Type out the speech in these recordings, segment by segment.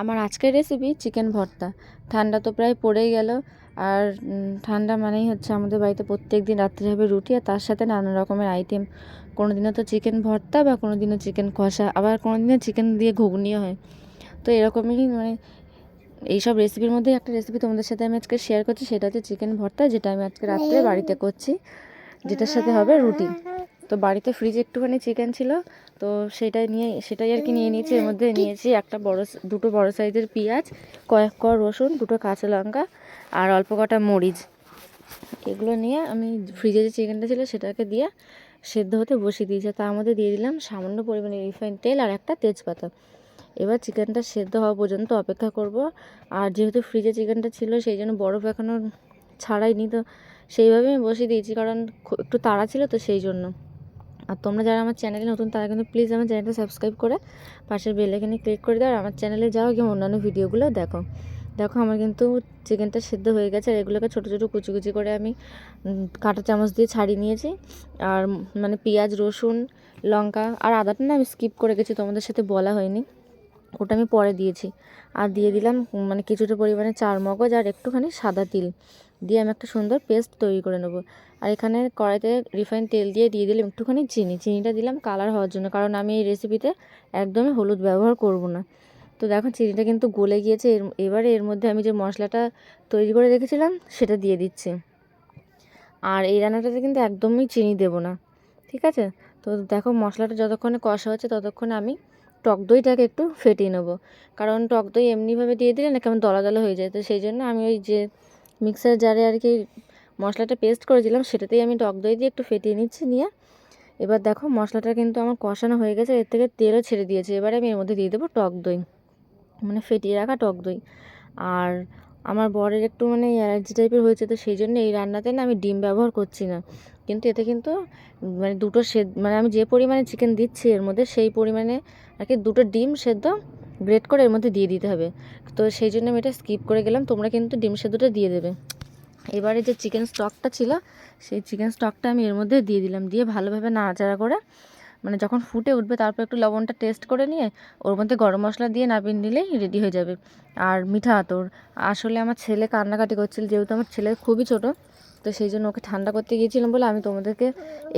আমার আজকের recipe chicken ভর্তা। ঠান্ডা তো প্রায় পড়েই গেল। আর ঠান্ডা মানেই হচ্ছে আমাদের বাড়িতে প্রত্যেক দিন রাত্রে হবে রুটি, আর তার সাথে নানা রকমের আইটেম কোনো দিনও তো চিকেন ভর্তা বা কোনো দিনও চিকেন কষা, আবার কোনো দিনও চিকেন দিয়ে ঘুগনিও হয়। তো এরকমই মানে এইসব রেসিপির মধ্যে একটা রেসিপি তোমাদের সাথে আমি আজকে শেয়ার করছি, সেটা হচ্ছে চিকেন ভর্তা, যেটা আমি আজকে রাত্রে বাড়িতে করছি, যেটার সাথে হবে রুটি। তো বাড়িতে ফ্রিজে একটুখানি চিকেন ছিল, তো সেটাই নিয়ে, সেটাই আর কি নিয়ে নিয়েছি। এর মধ্যে নিয়েছি একটা বড় দুটো বড় সাইজের পেঁয়াজ, কয়েক ক রসুন, দুটো কাঁচা লঙ্কা আর অল্প কটা মরিচ। এগুলো নিয়ে আমি ফ্রিজে যে চিকেনটা ছিল সেটাকে দিয়ে সেদ্ধ হতে বসিয়ে দিয়েছি। তার মধ্যে দিয়ে দিলাম সামান্য পরিমাণে রিফাইন তেল আর একটা তেজপাতা। এবার চিকেনটা সেদ্ধ হওয়া পর্যন্ত অপেক্ষা করব। আর যেহেতু ফ্রিজে চিকেনটা ছিল, সেই জন্য বরফ এখনও ছাড়াইনি, তো সেইভাবে আমি বসিয়ে দিয়েছি। কারণ একটু তাড়া ছিল, তো সেই জন্য। আর তোমরা যারা আমার চ্যানেলে নতুন, তারা কিন্তু প্লিজ আমার চ্যানেলটা সাবস্ক্রাইব করে পাশের বেল আইকনে ক্লিক করে দাও আর আমার চ্যানেলে যাও, গিয়ে অন্যান্য ভিডিওগুলো দেখো। দেখো আমার কিন্তু চিকেনটা সেদ্ধ হয়ে গেছে আর এগুলোকে ছোটো ছোটো কুচি কুচি করে আমি কাঁটা চামচ দিয়ে ছাড়িয়ে নিয়েছি। আর মানে পেঁয়াজ, রসুন, লঙ্কা আর আদাটা না আমি স্কিপ করে গেছি, তোমাদের সাথে বলা হয়নি। ওটা আমি পরে দিয়েছি। আর দিয়ে দিলাম মানে কিছুটা পরিমাণে চার মগজ আর একটুখানি সাদা তিল। দিয়ে আমি একটা সুন্দর পেস্ট তৈরি করে নেব। আর এখানে কড়াইতে রিফাইন তেল দিয়ে দিয়ে দিলাম একটুখানি চিনি। চিনিটা দিলাম কালার হওয়ার জন্য, কারণ আমি এই রেসিপিতে একদমই হলুদ ব্যবহার করব না। তো দেখো চিনিটা কিন্তু গলে গিয়েছে। এর, এবারে এর মধ্যে আমি যে মশলাটা তৈরি করে রেখেছিলাম, সেটা দিয়ে দিচ্ছি। আর এই রান্নাটাতে কিন্তু একদমই চিনি দেবো না। ঠিক আছে? তো দেখো মশলাটা যতক্ষণে কষা হচ্ছে, ততক্ষণে আমি টক দইটাকে একটু ফেটিয়ে নেব। কারণ টক দই এমনিভাবে দিয়ে দিলে না কেমন দলা দলা হয়ে যায়। তো সেই জন্য আমি ওই যে মিক্সার জারে আর কি মশলাটা পেস্ট করেছিলাম, সেটাতেই আমি টক দই দিয়ে একটু ফেটিয়ে নিচ্ছি নিয়ে। এবার দেখো মশলাটা কিন্তু আমার কষানো হয়ে গেছে, এর থেকে তেলও ছেড়ে দিয়েছে। এবারে আমি এর মধ্যে দিয়ে দেবো টক দই মানে ফেটিয়ে রাখা টক দই। আর আমার বরের একটু মানে অ্যালার্জি টাইপের হয়েছে, তো সেই জন্য এই রান্নাতে না আমি ডিম ব্যবহার করছি না। কিন্তু এতে কিন্তু মানে দুটো সেদ্ধ মানে আমি যে পরিমাণে চিকেন দিচ্ছি এর মধ্যে, সেই পরিমাণে আর কি দুটো ডিম সেদ্ধ গ্রেট করে এর মধ্যে দিয়ে দিতে হবে। তো সেই জন্য আমি এটা স্কিপ করে গেলাম, তোমরা কিন্তু ডিম সেদ্ধটা দিয়ে দেবে। এবারে যে চিকেন স্টকটা ছিল, সেই চিকেন স্টকটা আমি এর মধ্যে দিয়ে দিলাম, দিয়ে ভালোভাবে নাড়াচাড়া করে মানে যখন ফুটে উঠবে তারপর একটু লবণটা টেস্ট করে নিয়ে ওর মধ্যে গরম মশলা দিয়ে নামিয়ে নিলেই রেডি হয়ে যাবে। আর মিঠা আতর, আসলে আমার ছেলে কান্নাকাটি করছিল, যেহেতু আমার ছেলে খুবই ছোট, তো সেই জন্য ওকে ঠান্ডা করতে গিয়েছিলাম বলে আমি তোমাদেরকে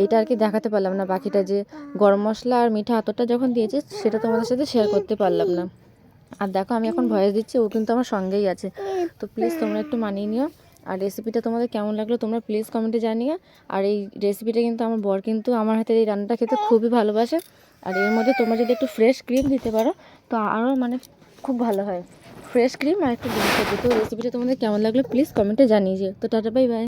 এইটা আর কি দেখাতে পারলাম না, বাকিটা যে গরম মশলা আর মিঠা আতরটা যখন দিয়েছে সেটা তোমাদের সাথে শেয়ার করতে পারলাম না। আর দেখো আমি এখন ভয়েস দিচ্ছি, ও কিন্তু আমার সঙ্গেই আছে। তো প্লিজ তোমরা একটু মানিয়ে নিও। আর রেসিপিটা তোমাদের কেমন লাগল তোমরা প্লিজ কমেন্টে জানিয়ে আর এই রেসিপিটা কিন্তু আমার বর কিন্তু আমার হাতের এই রান্নাটা খেতে খুবই ভালোবাসে। আর এর মধ্যে তোমরা যদি একটু ফ্রেশ ক্রিম দিতে পারো, তো আরও মানে খুব ভালো হয়। ফ্রেশ ক্রিম আর একটু তো রেসিপিটা তোমাদের কেমন লাগল প্লিজ কমেন্টে জানিয়ে তো টাটা বাই বাই